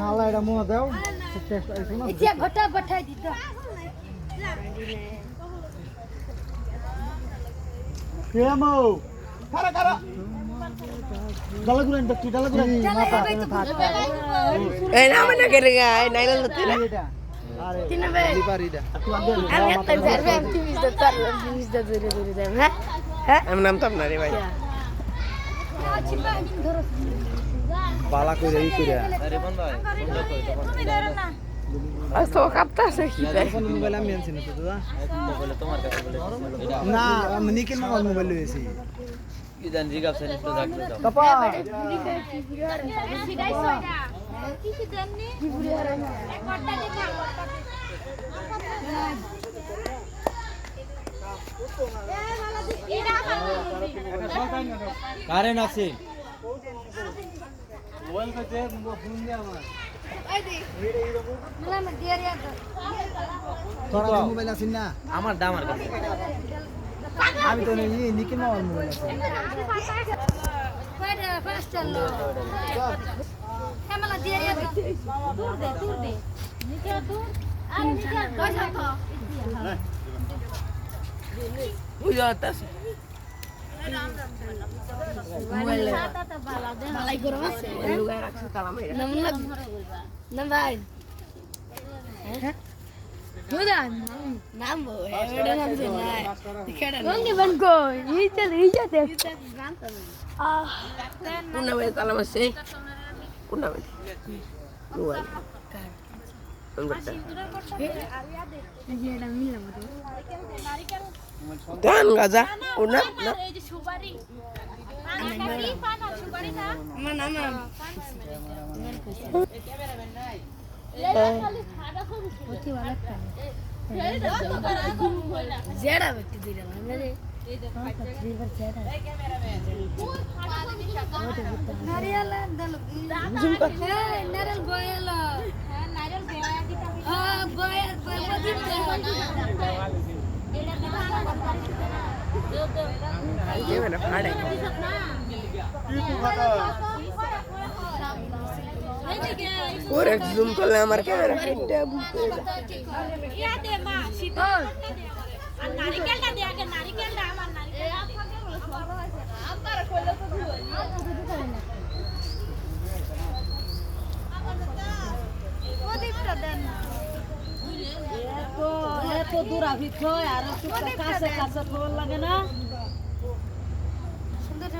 হালা এটা মোয়া দাও। টেস্ট আইছো না এতিয়া ঘটা পঠাই দিত কেমো কারা কারা ডালা গুলেন তো মাথা। এই না মানে কে এই নাইলা লতে এটা তিনবে। লিপারিটা আমি একটা জারবে আমি টিভিস দা তার টিভিস দা দূরে দূরে যাই হ্যাঁ? হ্যাঁ? আমি নাম না রে ভাই। বালা কইরা ই কইরা। আজ তো কাপতাছে কি? তাই ফোন মোবাইল আমি আনছি না তো দাদা। না আমি নিকেন মোবাইল মোবাইল লইছি ইদান জিগাবছেন একটু থাকতে দাও কাপা কারেন্ট আছে মোবাইল আছিস না আমার দাম আর আমি তো নিকেন মোবাইল মোবাইল আছে। গরম আছে লুগায় রাখছে তালা মাইরা নাম না না ধান গাজা। ওনা না জেডা ব্যক্তি দিলাম নারিয়াল নারিয়াল হ্যাঁ গোয়াল ক্যামেরা ফাড়ে ওর এক জুম করলে আমার ক্যামেরা ফাইটটা বুঝতে এত দূর আবি আর কাছে কাছে থোর লাগে না।